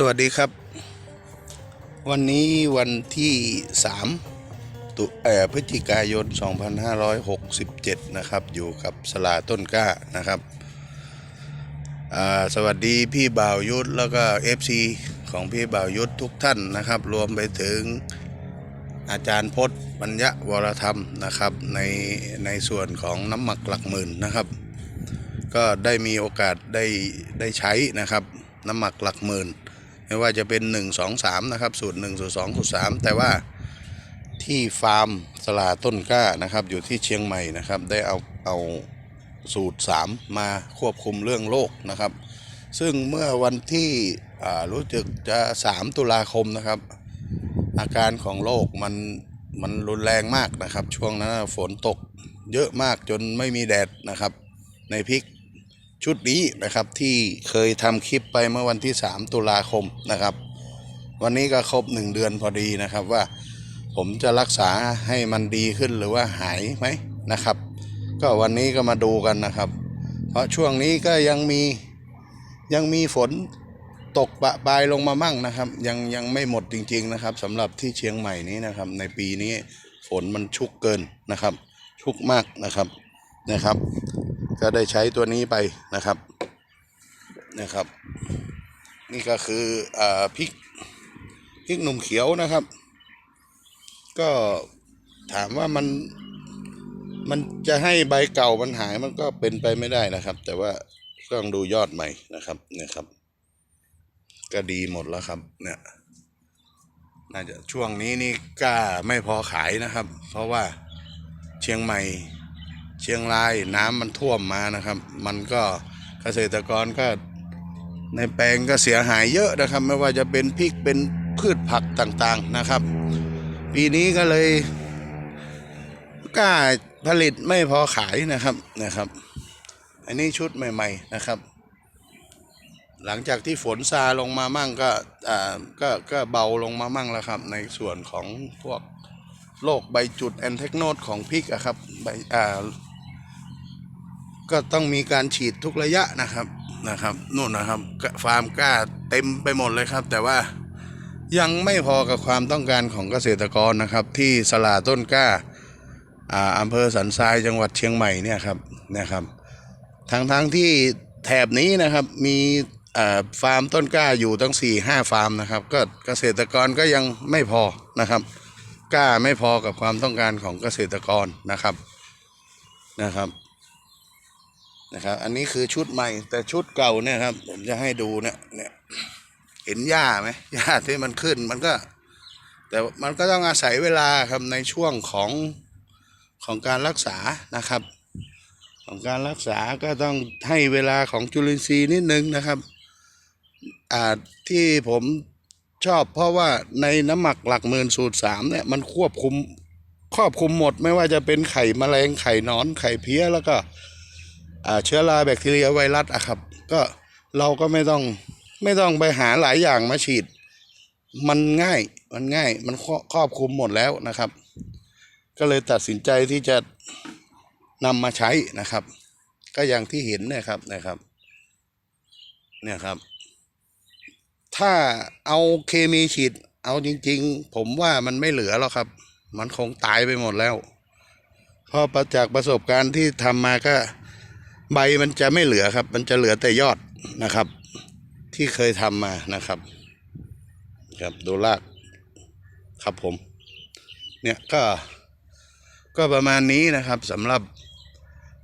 สวัสดีครับ วันนี้วันที่ 3 ตุเอ่อพฤศจิกายน 2567 นะครับ อยู่กับสลาต้นกล้านะครับสวัสดีพี่บ่าวยุทธแล้วก็ FC ของพี่บ่าวยุทธทุกท่านนะครับ รวมไปถึงอาจารย์พจน์ปัญญวรธรรมนะครับ ในในส่วนของน้ำหมักหลักหมื่นนะครับ ก็ได้มีโอกาสได้ได้ใช้นะครับน้ำหมักหลักหมื่น ไม่ว่าจะเป็น 1 2 3 นะครับ สูตร 1 สูตร 2 สูตร 3 แต่ว่าที่ฟาร์มสลาต้นกล้านะครับ อยู่ที่เชียงใหม่นะครับ ได้เอาเอาสูตร 3 มาควบคุมเรื่องโรคนะครับ ซึ่งเมื่อวันที่อ่ารู้จึกจะ 3 ตุลาคมนะครับ อาการของโรคมันมันรุนแรงมากนะครับ ช่วงนั้นฝนตกเยอะมากจนไม่มีแดดนะครับ ในพริก ชุดนี้นะครับที่เคยทำคลิปไปเมื่อวันที่ 3 ตุลาคมนะครับ วันนี้ก็ครบ 1 เดือนพอดีนะครับว่า ผมจะรักษาให้มันดีขึ้นหรือว่าหายไหมนะครับ ก็วันนี้ก็มาดูกันนะครับ เพราะช่วงนี้ก็ยังมียังมีฝนตกปะปลายลงมามั่งนะครับ ยังยังไม่หมดจริง ๆนะครับสำหรับที่เชียงใหม่นี้นะครับ ในปีนี้ฝนมันชุกเกินนะครับ ชุกมากนะครับนะครับ ก็ได้ใช้ตัวนี้ไปนะครับนะครับ นี่ก็คืออาพริกพริกหนุ่มเขียวนะครับ ก็ถามว่ามันมันจะให้ใบเก่ามันหายมันก็เป็นไปไม่ได้นะครับ แต่ว่าต้องดูยอดใหม่นะครับเนี่ยครับ ก็ดีหมดแล้วครับ เนี่ยน่าจะช่วงนี้นี่กล้าไม่พอขายนะครับ เพราะว่าเชียงใหม่ เชียงรายน้ำมันท่วมมานะครับ มันก็เกษตรกรก็ในแปลงก็เสียหายเยอะนะครับ ไม่ว่าจะเป็นพริกเป็นพืชผักต่างๆนะครับ ปีนี้ก็เลยกล้าผลิตไม่พอขายนะครับนะครับ อันนี้ชุดใหม่ ๆนะครับ หลังจากที่ฝนซาลงมามั่งก็อ่าก็ก็เบาลงมามั่งแล้วครับ ในส่วนของพวกโรคใบจุดแอนเทคโนดของพริกอะครับใบอ่า ก็ต้องมีการฉีดทุกระยะนะครับนะครับนู่นนะครับฟาร์มกล้าเต็มไปหมดเลยครับ แต่ว่ายังไม่พอกับความต้องการของเกษตรกรนะครับ ที่สลาต้นกล้าอ่าอำเภอสันทรายจังหวัดเชียงใหม่เนี่ยครับนะครับทั้งทั้งที่แถบนี้นะครับมีอ่าฟาร์มต้นกล้าอยู่ตั้ง4ี่ห้าฟาร์มนะครับ ก็เกษตรกรก็ยังไม่พอนะครับกล้าไม่พอกับความต้องการของเกษตรกรนะครับนะครับ นะครับ อันนี้คือชุดใหม่ แต่ชุดเก่าเนี่ยครับ ผมจะให้ดูเนี่ยเนี่ยเห็นหญ้าไหมหญ้าที่มันขึ้นมันก็ แต่มันก็ต้องอาศัยเวลาครับในช่วงของของการรักษานะครับ ของการรักษาก็ต้องให้เวลาของจุลินทรีย์นิดนึงนะครับอ่าที่ผมชอบเพราะว่าในน้ำหมักหลักหมื่นสูตรสามเนี่ยมันควบคุมครอบคุมหมดไม่ว่าจะเป็นไข่แมลงไข่นอนไข่เพี้ยแล้วก็ เชื้อราแบคทีเรียไวรัสอะครับ ก็เราก็ไม่ต้องไม่ต้องไปหาหลายอย่างมาฉีด มันง่ายมันง่าย มันครอบครอบคุมหมดแล้วนะครับ ก็เลยตัดสินใจที่จะนำมาใช้นะครับ ก็อย่างที่เห็นเนี่ยครับนะครับ เนี่ยครับ ถ้าเอาเคมีฉีด เอาจริง ๆ ผมว่ามันไม่เหลือแล้วครับ มันคงตายไปหมดแล้วเพราะจากประสบการณ์ที่ทำมาก็ ใบมันจะไม่เหลือครับ มันจะเหลือแต่ยอดนะครับ ที่เคยทำมานะครับครับดูรากครับผม เนี่ยก็ก็ประมาณนี้นะครับสำหรับ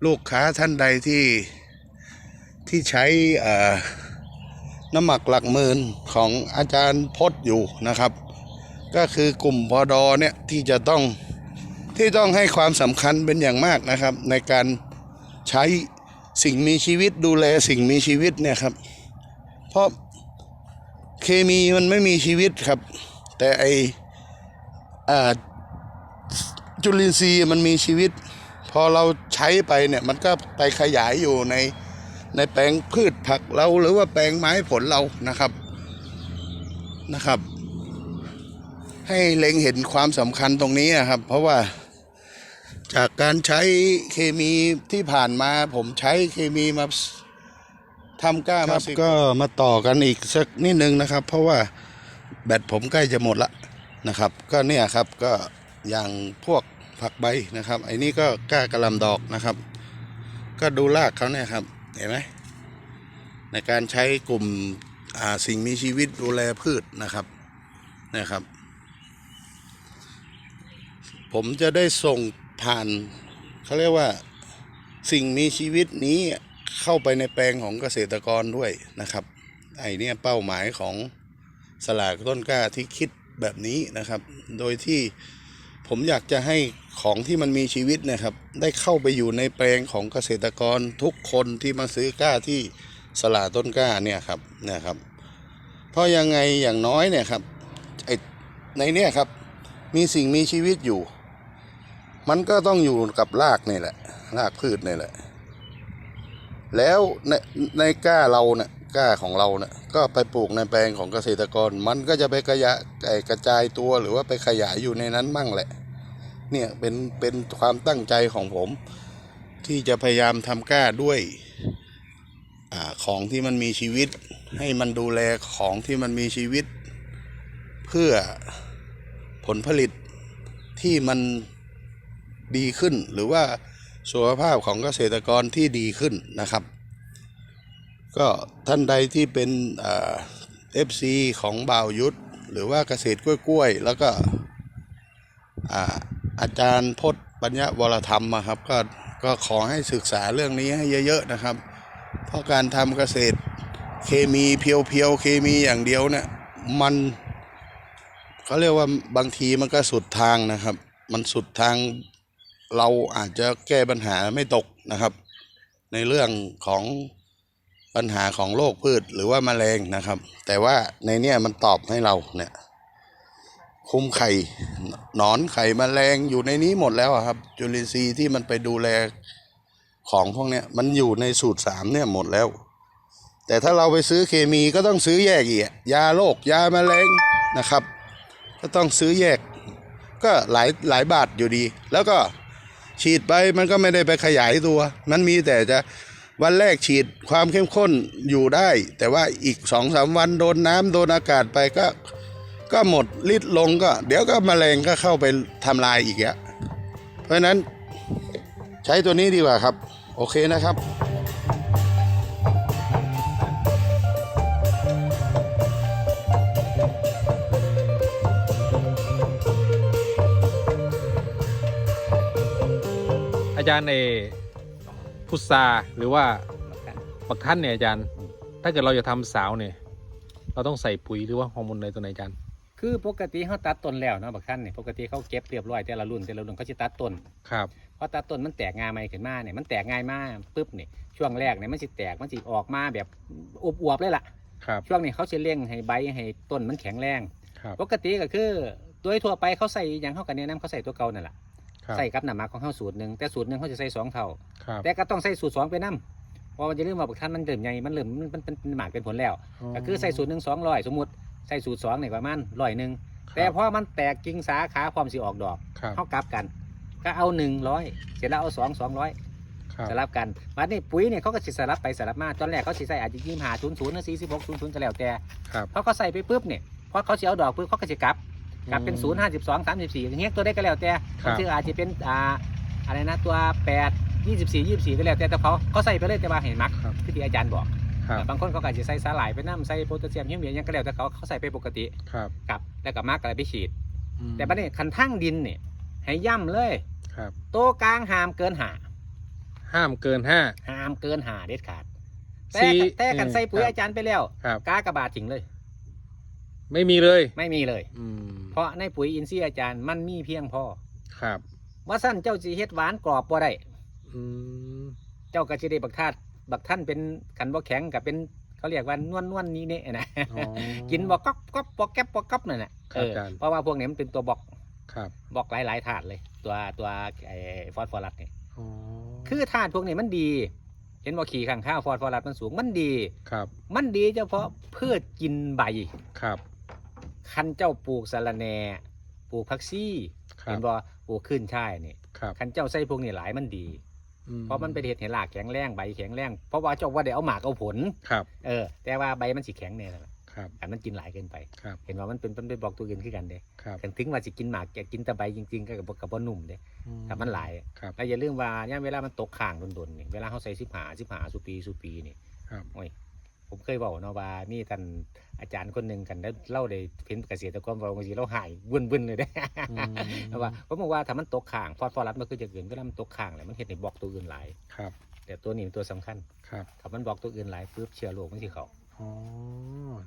ลูกค้าท่านใดที่ที่ใช้อ่อน้ำหมักหลักหมื่นของอาจารย์พจน์อยู่นะครับ ก็คือกลุ่มพอดอเนี่ยที่จะต้องที่ต้องให้ความสำคัญเป็นอย่างมากนะครับ ในการใช้ สิ่งมีชีวิตดูแลสิ่งมีชีวิตเนี่ยครับ เพราะเคมีมันไม่มีชีวิตครับ แต่ไอจุลินทรีย์มันมีชีวิต พอเราใช้ไปเนี่ยมันก็ไปขยายอยู่ในในแปลงพืชผักเราหรือว่าแปลงไม้ผลเรานะครับนะครับ ให้เล็งเห็นความสำคัญตรงนี้นะครับ เพราะว่า จากการใช้เคมีที่ผ่านมา ผมใช้เคมีมาแททำกล้ามาก็มาต่อกันอีกสักนิดนึงนะครับ เพราะว่าแบตผมใกล้จะหมดละนะครับ ก็เนี่ยครับก็อย่างพวกผักใบนะครับไอ้นี่ก็กล้ากระหลำดอกนะครับ ก็ดูรากเขาเนี่ยครับ เห็นไหมในการใช้กลุ่มอ่าสิ่งมีชีวิตดูแลพืชนะครับนะครับ ผมจะได้ส่ง ผ่านเขาเรียกว่าสิ่งมีชีวิตนี้เข้าไปในแปลงของเกษตรกรด้วยนะครับ ไอเนี่ยเป้าหมายของสลากต้นกล้าที่คิดแบบนี้นะครับ โดยที่ผมอยากจะให้ของที่มันมีชีวิตนะครับ ได้เข้าไปอยู่ในแปลงของเกษตรกรทุกคนที่มาซื้อกล้าที่สลาต้นกล้าเนี่ยครับนะครับ เพราะยังไงอย่างน้อยเนี่ยครับไอในเนี่ยครับมีสิ่งมีชีวิตอยู่ มันก็ต้องอยู่กับรากนี่แหละ รากพืชนี่แหละ แล้วในในกล้าเราเนี่ยกล้าของเราเนี่ยก็ไปปลูกในแปลงของเกษตรกร มันก็จะไปกระยะไกระจายตัวหรือว่าไปขยายอยู่ในนั้นมั่งแหละ เนี่ยเป็นเป็นความตั้งใจของผม ที่จะพยายามทำกล้าด้วยอของที่มันมีชีวิต ให้มันดูแลของที่มันมีชีวิต เพื่อผลผลิตที่มัน ดีขึ้น หรือว่าสุขภาพของเกษตรกรที่ดีขึ้นนะครับ ก็ท่านใดที่เป็นเอฟซีของบ่าวยุทธหรือว่าเกษตรกล้วยๆ แล้วก็อาอาจารย์พจน์ปัญญาวรธรรมครับก็ก็ขอให้ศึกษาเรื่องนี้ให้เยอะๆนะครับ เพราะการทำเกษตรเคมีเพียวๆเคมีอย่างเดียวเนี่ยมันเขาเรียกว่าบางทีมันก็สุดทางนะครับ มันสุดทาง เราอาจจะแก้ปัญหาไม่ตกนะครับ ในเรื่องของปัญหาของโรคพืชหรือว่าแมลงนะครับ แต่ว่าในเนี้ยมันตอบให้เราเนี่ย คุมไข่หนอนไข่แมลงอยู่ในนี้หมดแล้วครับ จุลินทรีย์ที่มันไปดูแลของพวกเนี้ยมันอยู่ในสูตรสามเนี่ยหมดแล้ว แต่ถ้าเราไปซื้อเคมีก็ต้องซื้อแยกอีกยาโรคยาแมลงนะครับ ก็ต้องซื้อแยก ก็หลายหลายบาทอยู่ดี แล้วก็ ฉีดไปมันก็ไม่ได้ไปขยายตัว มันมีแต่จะวันแรกฉีดความเข้มข้นอยู่ได้ แต่ว่าอีกสองสามวันโดนน้ำโดนอากาศไปก็ก็หมดฤทธิ์ลงก็ เดี๋ยวก็มแมลงก็เข้าไปทำลายอีกอะเพราะฉะนั้นใช้ตัวนี้ดีกว่าครับ โอเคนะครับ อาจารย์ในพุทราหรือว่าปักท่านเนี่ยอาจารย์ ถ้าเกิดเราจะทำสาวเนี่ย เราต้องใส่ปุ๋ยหรือว่าฮอร์โมนอะไรตัวไหนอาจารย์ คือปกติเขาตัดต้นแล้วเนาะบักท่านเนี่ยปกติเขาเก็บเรียบร้อยแต่ละรุ่นแต่ละรุ่นเขาจะตัดต้นครับพอตัดต้นมันแตกงาใหม่ขึ้นมาเนี่ยมันแตกง่ายมากปุ๊บเนี่ยช่วงแรกเนี่ยมันสิแตกมันสิออกมาแบบอวบๆเลยล่ะครับช่วงนี้เขาจะเลี้ยงให้ใบให้ต้นมันแข็งแรงครับปกติก็คือโดยทั่วไปเขาใส่อย่างเขากันแนะนำเขาใส่ตัวเก่านั่นแหละ ครับใส่กับน้ำหมักของเขาสูตรหนึ่งแต่สูตรหนึ่งเขาจะใส่สองเท่า ครับแต่ก็ต้องใส่สูตรสองไปนํเพราะมันจะเริ่มว่าบักท่านมันเริ่มใหญ่มันเริ่มมันเป็นเป็นหมากเป็นผลแล้ว ก็คือใส่สูตรหนึ่งสองร้อยสมมติใส่สูตรสองเนี่ยประมาณร้อยหนึ่งครับแต่พอมันแตกกิ่งสาขาความสิออกดอกครับ เขากลับกัน ก็เอาหนึ่งร้อยเสร็จแล้วเอาสองสองร้อยครับสลับกันวันนี้ปุ๋ยเนี่ยเขาก็สิสลับไปสลับมาตอนแรกเขาสิใส่อาจจะยี่ห้าศูนย์ศูนย์หรือสี่สิบหกศูนย์ศูนย์ก็แล้วแต่ครับพอเขาใส่ไปปุ๊บเนี่ยพอเขาสิเอาดอกปุ๊บเขาก็สิกลับ กลับเป็นศูนย์ห้าสิบสองสามสิบสี่อย่างเงี้ยตัวได้ก็แล้วแต่ครับบางทีอาจจะเป็นอ่าอะไรนะตัวแปดยี่สิบสี่ยี่สิบสี่ก็แล้วแต่แต่เขาเขาใส่ไปเลยแต่ว่าเห็นมักครับที่อาจารย์บอกครับบางคนเขาก็อาจจะใส่สาหร่ายไปน้ำใส่โพแทสเซียมเฮียมเหมียนหยังก็แล้วแต่เขาเขาใส่ไปปกติครับกับแล้วก็มากอะไรไปฉีด อืมแต่บัดนี้คันทั้งดินเนี่ยให้ย่ำเลย ครับ โต๊ะกลางห้ามเกินหาห้ามเกินห้าห้ามเกินหาเด็ดขาดแต่สี่แต่กันใส่ปุ๋ยครับ อาจารย์ไปแล้ว ครับ กากระบาดจริงเลย ไม่มีเลย ไม่มีเลย อืมเพราะในปุ๋ยอินทรีย์อาจารย์มันมีเพียงพอครับ ว่าสั้นเจ้าจีเฮ็ดหวานกรอบบ่ได้อืมเจ้าก็จะได้บักทาดบักท่านเป็นขันบ่แข็งกับเป็นเขาเรียกว่านวลนวลๆนี้เนี่ยนะอ๋อ กินบ่ก๊อบก๊อบบ่แก๊บบ่ก๊อบนั่นแหละครับเอออาจารย์ เพราะว่าพวกนี้มันเป็นตัวบอกครับบอกหลายๆถาดเลย ตัวตัวไอ้ฟอสฟอรัสเนี่ยอ๋อคือธาตุพวกนี้มันดี เห็นว่าขี่ข้างข้าวฟอสฟอรัสมันสูงมันดี ครับมันดีเฉพาะพืชกินใบ ครับ คันเจ้าปลูกสะระแหน่ปลูกผักซี่ครัเห็บนบ่ปลูกขึ้นช่ายนี่ครับคันเจ้าใส่พวกนี้หลายมันดี อืเพราะมันเป็นเหตุเห็นหลากแข็งแรงใบแข็งแรงเพราะว่าเจ้าว่าได้เอาหมากเอาผล ครับเออ แต่ว่าใบมันสิแข็งแน่แหละครับแต่มันกินหลายเกินไป ครับเห็นว่ามันเป็นมันเป็นบอกตัวอื่นขึ้นกันเด้ครับถึงถึงว่าสิกินหมากแกกินแต่ใบจริงๆก็กับกับบ่หนุ่มเด้แต่มันหลาย ครับ แล้วอย่าลืมว่าเนี่ยเวลามันตกข้างโดนๆนี่เวลาเขาใส่สิบหาสิบหาสุปีสุปีนี่ครับ โอ้ย ผมเคยบอกเนาะว่ามีท่านอาจารย์คนหนึ่งกันได้เล่าได้เห็นเกษตรกรบอกว่าสิเราหายวุ่นๆเลยเด้อืมเพราะว่าผมบอกว่าถ้ามันตกข้างฟอสฟอรัสมันคือจะเกินเวลามันตกข้างแล้วมันเห็นในบอกตัวอื่นหลายครับ แต่ตัวนี้เป็นตัวสำคัญครับถ้ามันบอกตัวอื่นหลายปุ๊บเชื้อโรคมันสิเขาอ๋อ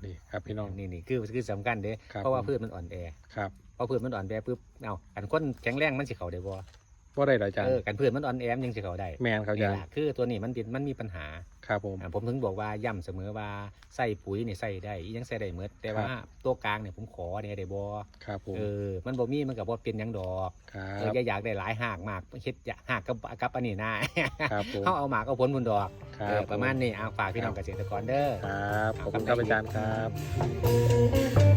นี่ครับพี่น้องนี่นี่คือคือสำคัญเด้ครับเพราะว่าผมพืชมันอ่อนแอครับพอพืชมันอ่อนแอปุ๊บเอาอันคนแข็งแรงมันสิเขาได้บ่ ว่าได้เหรออาจารย์ เออกันพืชมันอ่อนแอมันยังสิเขาได้แมนครับอาจารนี่ย์ ล่ะคือตัวนี้มันเป็นมันมีปัญหาครับผม อ่าผมถึงบอกว่าย่ำเสมอว่าใส่ปุ๋ยนี่ใส่ได้อีหยังใส่ได้หมดแต่ว่าครับตัวกลางเนี่ยผมขอเนี่ยได้บ่ครับผม เออมันบ่มีมันก็บ่เป็นหยังดอกครัเออบ อย่าอยากได้หลายหากมากเฮ็ดอยากหากกับกับอันนี้นะครับผมเขาเอาหมากเอาผลบุญดอกครัเออบประมาณนี้เอาฝากพี่น้องครัเกบษตรกรเด้อ ครับ ขอบคุณครับอาจารย์ครับค